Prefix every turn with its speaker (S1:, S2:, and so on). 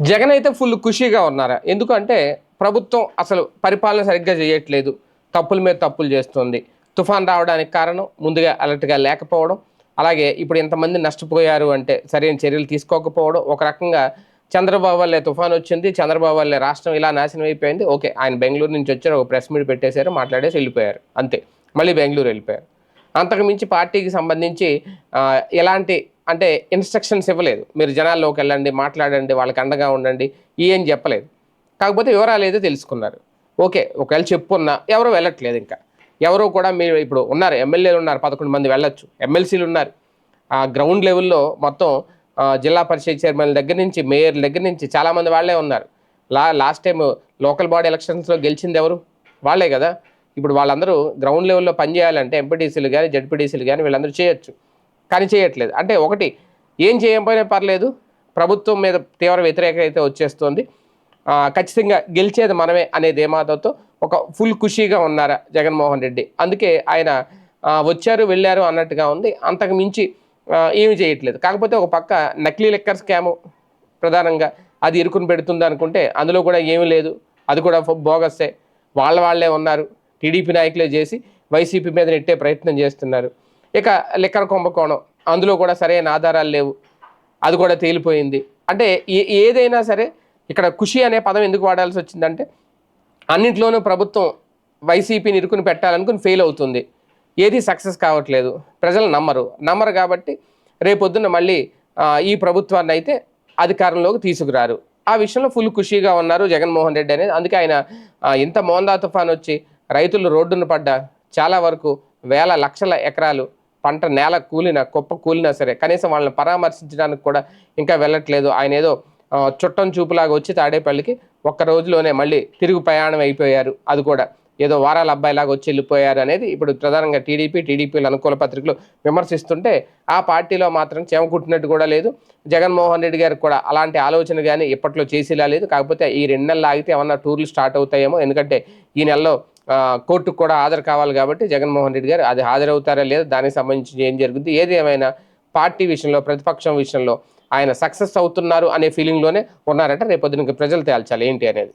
S1: జగన్ అయితే ఫుల్ ఖుషీగా ఉన్నారా? ఎందుకంటే ప్రభుత్వం అసలు పరిపాలన సరిగ్గా చేయట్లేదు. తప్పుల మీద తప్పులు చేస్తుంది. తుఫాన్ రావడానికి కారణం ముందుగా అలర్ట్గా లేకపోవడం అలాగే ఇప్పుడు ఇంతమంది నష్టపోయారు అంటే సరైన చర్యలు తీసుకోకపోవడం ఒక రకంగా చంద్రబాబు వల్లే తుఫాన్ వచ్చింది చంద్రబాబు వల్లే రాష్ట్రం ఇలా నాశనం అయిపోయింది. ఓకే ఆయన బెంగళూరు నుంచి వచ్చారు ఒక ప్రెస్ మీట్ పెట్టేశారు మాట్లాడేసి వెళ్ళిపోయారు. అంతే. మళ్ళీ బెంగళూరు వెళ్ళిపోయారు. అంతకు మించి పార్టీకి సంబంధించి ఎలాంటి అంటే ఇన్స్ట్రక్షన్స్ ఇవ్వలేదు. మీరు జనాల్లోకి వెళ్ళండి మాట్లాడండి వాళ్ళకి అండగా ఉండండి ఏం చెప్పలేదు. కాకపోతే వివరాలు ఏదో తెలుసుకున్నారు. ఓకే ఒకవేళ చెప్పున్నా ఎవరో వెళ్ళట్లేదు ఇంకా. ఎవరో కూడా మీరు ఇప్పుడు ఉన్నారు ఎమ్మెల్యేలు ఉన్నారు పదకొండు మంది వెళ్ళొచ్చు. ఎమ్మెల్సీలు ఉన్నారు. ఆ గ్రౌండ్ లెవెల్లో మొత్తం జిల్లా పరిషత్ చైర్మన్ దగ్గర నుంచి మేయర్ దగ్గర నుంచి చాలామంది వాళ్ళే ఉన్నారు. లా లాస్ట్ టైం లోకల్ బాడీ ఎలక్షన్స్లో గెలిచింది ఎవరు? వాళ్ళే కదా. ఇప్పుడు వాళ్ళందరూ గ్రౌండ్ లెవెల్లో పనిచేయాలంటే ఎంపీటీసీలు కానీ జడ్పీటీసీలు కానీ వీళ్ళందరూ చేయొచ్చు. కానీ చేయట్లేదు. అంటే ఒకటి ఏం చేయకపోయినా పర్లేదు ప్రభుత్వం మీద తీవ్ర వ్యతిరేకత అయితే వచ్చేస్తుంది. ఖచ్చితంగా గెలిచేది మనమే అనే ధీమాతో ఒక ఫుల్ ఖుషీగా ఉన్నారా జగన్మోహన్ రెడ్డి? అందుకే ఆయన వచ్చారు వెళ్ళారు అన్నట్టుగా ఉంది. అంతకు మించి ఏమి చేయట్లేదు. కాకపోతే ఒక పక్క నకిలీ లెక్కర్ స్కాము ప్రధానంగా అది ఇరుకుని పెడుతుంది అనుకుంటే అందులో కూడా ఏమీ లేదు. అది కూడా బోగస్సే. వాళ్ళ వాళ్ళే ఉన్నారు. టీడీపీ నాయకులే చేసి వైసీపీ మీద నెట్టే ప్రయత్నం చేస్తున్నారు. ఇక లిక్కర్ కుంభకోణం అందులో కూడా సరైన ఆధారాలు లేవు. అది కూడా తేలిపోయింది. అంటే ఏ- ఏదైనా సరే ఇక్కడ ఖుషి అనే పదం ఎందుకు వాడాల్సి వచ్చిందంటే అన్నింటిలోనూ ప్రభుత్వం వైసీపీని ఇరుకుని పెట్టాలనుకుని ఫెయిల్ అవుతుంది. ఏది సక్సెస్ కావట్లేదు. ప్రజలు నమ్మరు. నమ్మరు కాబట్టి రేపొద్దున మళ్ళీ ఈ ప్రభుత్వాన్ని అయితే అధికారంలోకి తీసుకురారు. ఆ విషయంలో ఫుల్ ఖుషీగా ఉన్నారు జగన్మోహన్ రెడ్డి అనేది. అందుకే ఆయన ఇంత మోందా తుఫాన్ వచ్చి రైతులు రోడ్డున పడ్డ చాలా వరకు వేల లక్షల ఎకరాలు పంట నేల కూలిన కుప్ప కూలినా సరే కనీసం వాళ్ళని పరామర్శించడానికి కూడా ఇంకా వెళ్ళట్లేదు. ఆయన ఏదో చుట్టం చూపులాగా వచ్చి తాడేపల్లికి ఒక్క రోజులోనే మళ్ళీ తిరుగు ప్రయాణం అయిపోయారు. అది కూడా ఏదో వారాల అబ్బాయిలాగా వచ్చి వెళ్ళిపోయారు అనేది ఇప్పుడు ప్రధానంగా టీడీపీ టీడీపీలు అనుకూల పత్రికలు విమర్శిస్తుంటే ఆ పార్టీలో మాత్రం చేమకుట్టినట్టు కూడా లేదు. జగన్మోహన్ రెడ్డి గారికి కూడా అలాంటి ఆలోచన కానీ ఇప్పట్లో చేసేలా లేదు. కాకపోతే ఈ రెండు నెలలు ఆగితే ఏమన్నా టూర్లు స్టార్ట్ అవుతాయేమో. ఎందుకంటే ఈ నెలలో కోర్టుకు కూడా హాజరు కావాలి కాబట్టి జగన్మోహన్ రెడ్డి గారు అది హాజరవుతారా లేదా దానికి సంబంధించి ఏం జరుగుద్ది ఏది ఏమైనా పార్టీ విషయంలో ప్రతిపక్షం విషయంలో ఆయన సక్సెస్ అవుతున్నారు అనే ఫీలింగ్లోనే ఉన్నారట. రేపొద్దున ప్రజలు తేల్చాలి. ఏంటి అనేది?